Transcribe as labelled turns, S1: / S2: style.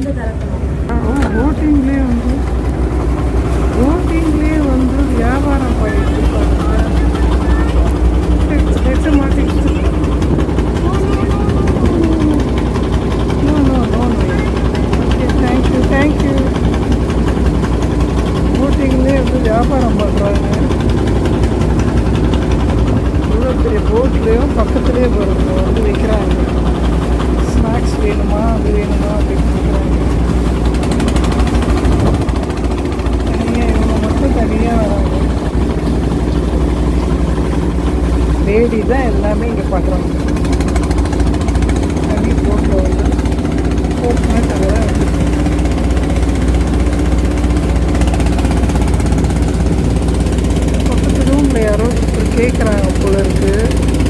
S1: வந்து திறக்கணும்.
S2: போட்டிங்லேயே வந்து போட்டிங்லேயே வந்து வியாபாரம் பண்ணிட்டு இருக்காங்க. ஹெச்சு மாட்டிக்கிச்சு. தேங்க்யூ தேங்க்யூ போட்டிங்லேயே வந்து வியாபாரம் பண்ணுறாங்க இவ்வளோ பெரிய போட்லேயும் பக்கத்துலேயே பாருங்க வந்து விற்கிறாங்க தேடி தான் எல்லாமே இங்கே பண்ணுறாங்க தனி போட்டில் வந்து கோகனட் அதெல்லாம் வச்சுருக்காங்க பக்கத்து ரூமில் யாரோ கேட்குறாங்க போல
S3: இருக்குது